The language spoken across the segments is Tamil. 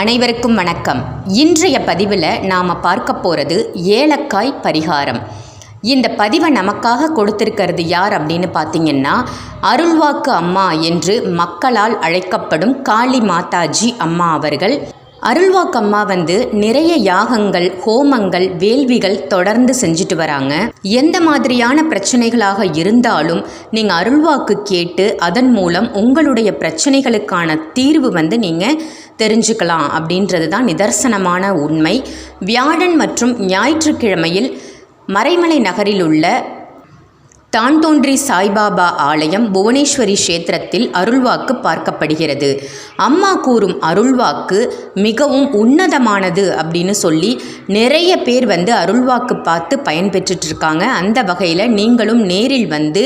அனைவருக்கும் வணக்கம். இன்றைய பதிவில் நாம் பார்க்க போகிறது ஏலக்காய் பரிகாரம். இந்த பதிவை நமக்காக கொடுத்திருக்கிறது யார் அப்படின்னு பார்த்தீங்கன்னா அருள்வாக்கு அம்மா என்று மக்களால் அழைக்கப்படும் காளி மாதாஜி அம்மா அவர்கள். அருள்வாக்கம்மா வந்து நிறைய யாகங்கள் ஹோமங்கள் வேள்விகள் தொடர்ந்து செஞ்சுட்டு வராங்க. எந்த மாதிரியான பிரச்சனைகளாக இருந்தாலும் நீங்கள் அருள்வாக்கு கேட்டு அதன் மூலம் உங்களுடைய பிரச்சனைகளுக்கான தீர்வு வந்து நீங்கள் தெரிஞ்சுக்கலாம் அப்படின்றது தான் நிதர்சனமான உண்மை. வியாழன் மற்றும் ஞாயிற்றுக்கிழமையில் மறைமலை நகரில் உள்ள தான் தோன்றி சாய்பாபா ஆலயம் புவனேஸ்வரி கஷேத்திரத்தில் அருள்வாக்கு பார்க்கப்படுகிறது. அம்மா கூறும் அருள்வாக்கு மிகவும் உன்னதமானது அப்படின்னு சொல்லி நிறைய பேர் வந்து அருள்வாக்கு பார்த்து பயன்பெற்றுட்ருக்காங்க அந்த வகையில் நீங்களும் நேரில் வந்து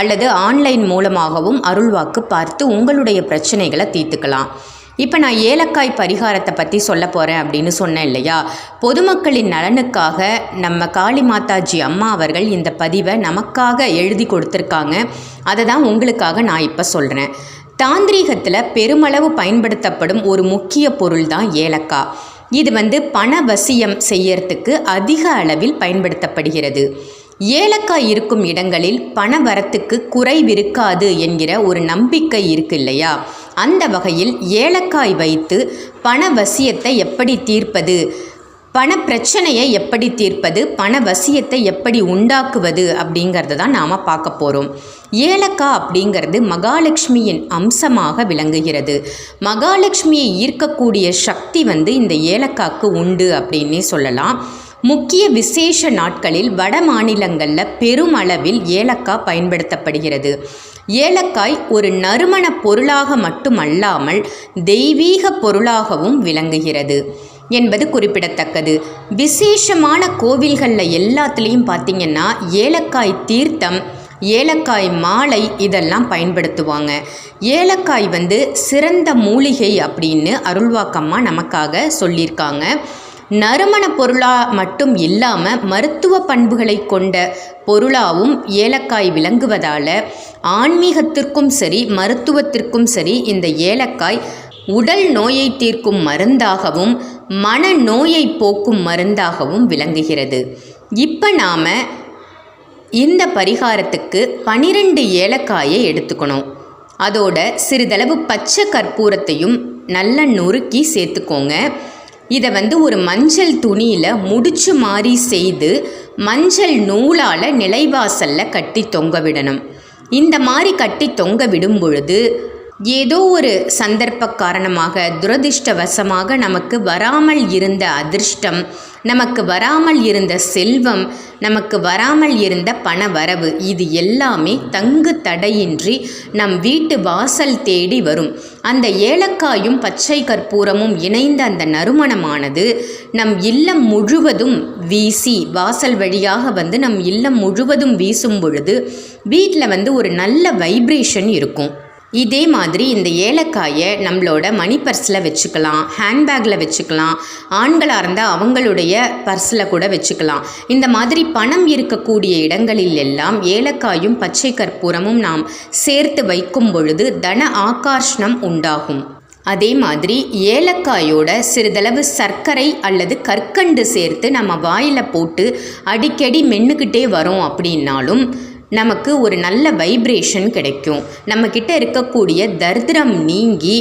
அல்லது ஆன்லைன் மூலமாகவும் அருள்வாக்கு பார்த்து உங்களுடைய பிரச்சனைகளை தீர்த்துக்கலாம். இப்போ நான் ஏலக்காய் பரிகாரத்தை பற்றி சொல்ல போகிறேன் அப்படின்னு சொன்னேன் இல்லையா? பொதுமக்களின் நலனுக்காக நம்ம காளி மாதாஜி அம்மா அவர்கள் இந்த பதிவை நமக்காக எழுதி கொடுத்துருக்காங்க. அதை தான் உங்களுக்காக நான் இப்போ சொல்கிறேன் தாந்திரீகத்தில் பெருமளவு பயன்படுத்தப்படும் ஒரு முக்கிய பொருள் தான் ஏலக்காய். இது வந்து பணவசியம் செய்யறதுக்கு அதிக அளவில் பயன்படுத்தப்படுகிறது. ஏலக்காய் இருக்கும் இடங்களில் பண வரத்துக்கு குறைவிருக்காது என்கிற ஒரு நம்பிக்கை இருக்கு இல்லையா? அந்த வகையில் ஏலக்காய் வைத்து பண வசியத்தை எப்படி தீர்ப்பது? பண பிரச்சனையை எப்படி தீர்ப்பது? பண வசியத்தை எப்படி உண்டாக்குவது? அப்படிங்கிறத தான் நாம் பார்க்க போகிறோம் ஏலக்காய் அப்படிங்கிறது மகாலட்சுமியின் அம்சமாக விளங்குகிறது. மகாலட்சுமியை ஈர்க்கக்கூடிய சக்தி வந்து இந்த ஏலக்காய்க்கு உண்டு அப்படின்னே சொல்லலாம். முக்கிய விசேஷ நாட்களில் வட மாநிலங்களில் பெருமளவில் ஏலக்காய் பயன்படுத்தப்படுகிறது. ஏலக்காய் ஒரு நறுமண பொருளாக மட்டுமல்லாமல் தெய்வீக பொருளாகவும் விளங்குகிறது என்பது குறிப்பிடத்தக்கது. விசேஷமான கோவில்களில் எல்லாத்துலேயும் பார்த்திங்கன்னா ஏலக்காய் தீர்த்தம் ஏலக்காய் மாலை இதெல்லாம் பயன்படுத்துவாங்க. ஏலக்காய் வந்து சிறந்த மூலிகை அப்படின்னு அருள்வாக்கம்மா நமக்காக சொல்லியிருக்காங்க. நறுமண பொருளாக மட்டும் இல்லாமல் மருத்துவ பண்புகளை கொண்ட பொருளாகவும் ஏலக்காய் விளங்குவதால் ஆன்மீகத்திற்கும் சரி மருத்துவத்திற்கும் சரி இந்த ஏலக்காய் உடல் நோயை தீர்க்கும் மருந்தாகவும் மன நோயை போக்கும் மருந்தாகவும் விளங்குகிறது. இப்போ நாம் இந்த பரிகாரத்துக்கு பனிரெண்டு ஏலக்காயை எடுத்துக்கணும். அதோட சிறிதளவு பச்சை கற்பூரத்தையும் நல்லா நொறுக்கி சேர்த்துக்கோங்க. இதை வந்து ஒரு மஞ்சள் துணியில் முடிச்சு மாதிரி செய்து மஞ்சள் நூலால் நிலைவாசலில் கட்டி தொங்க விடணும். இந்த மாதிரி கட்டி தொங்க விடும் பொழுது ஏதோ ஒரு சந்தர்ப்ப காரணமாக துரதிர்ஷ்டவசமாக நமக்கு வராமல் இருந்த அதிர்ஷ்டம் நமக்கு வராமல் இருந்த செல்வம் நமக்கு வராமல் இருந்த பண வரவு இது எல்லாமே தங்கு தடையின்றி நம் வீட்டு வாசல் தேடி வரும். அந்த ஏலக்காயும் பச்சை கற்பூரமும் இணைந்த அந்த நறுமணமானது நம் இல்லம் முழுவதும் வீசி வாசல் வழியாக வந்து நம் இல்லம் முழுவதும் வீசும் பொழுது வீட்டில் வந்து ஒரு நல்ல வைப்ரேஷன் இருக்கும். இதே மாதிரி இந்த ஏலக்காயை நம்மளோட மணி பர்ஸில் வச்சுக்கலாம் ஹேண்ட்பேக்கில் வச்சுக்கலாம் ஆண்களாக இருந்தால் அவங்களுடைய பர்ஸில் கூட வச்சுக்கலாம். இந்த மாதிரி பணம் இருக்கக்கூடிய இடங்களில் எல்லாம் ஏலக்காயும் பச்சை கற்பூரமும் நாம் சேர்த்து வைக்கும் பொழுது தன ஆகர்ஷணம் உண்டாகும். அதே மாதிரி ஏலக்காயோட சிறிதளவு சர்க்கரை அல்லது கற்கண்டு சேர்த்து நம்ம வாயில் போட்டு அடிக்கடி மென்னுக்கிட்டே வரோம் அப்படின்னாலும் நமக்கு ஒரு நல்ல வைப்ரேஷன் கிடைக்கும். நம்மக்கிட்ட இருக்கக்கூடிய தரித்திரம் நீங்கி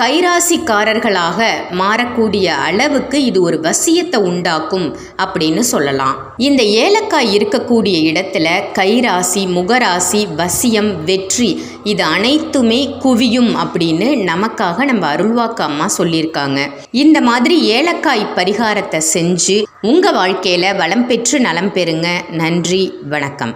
கைராசிக்காரர்களாக மாறக்கூடிய அளவுக்கு இது ஒரு வசியத்தை உண்டாக்கும் அப்படின்னு சொல்லலாம். இந்த ஏலக்காய் இருக்கக்கூடிய இடத்துல கைராசி முகராசி வசியம் வெற்றி இது அனைத்துமே குவியும் அப்படின்னு நமக்காக நம்ம அருள்வாக்கு அம்மா சொல்லியிருக்காங்க. இந்த மாதிரி ஏலக்காய் பரிகாரத்தை செஞ்சு உங்கள் வாழ்க்கையில் வளம் பெற்று நலம் பெறுங்க. நன்றி வணக்கம்.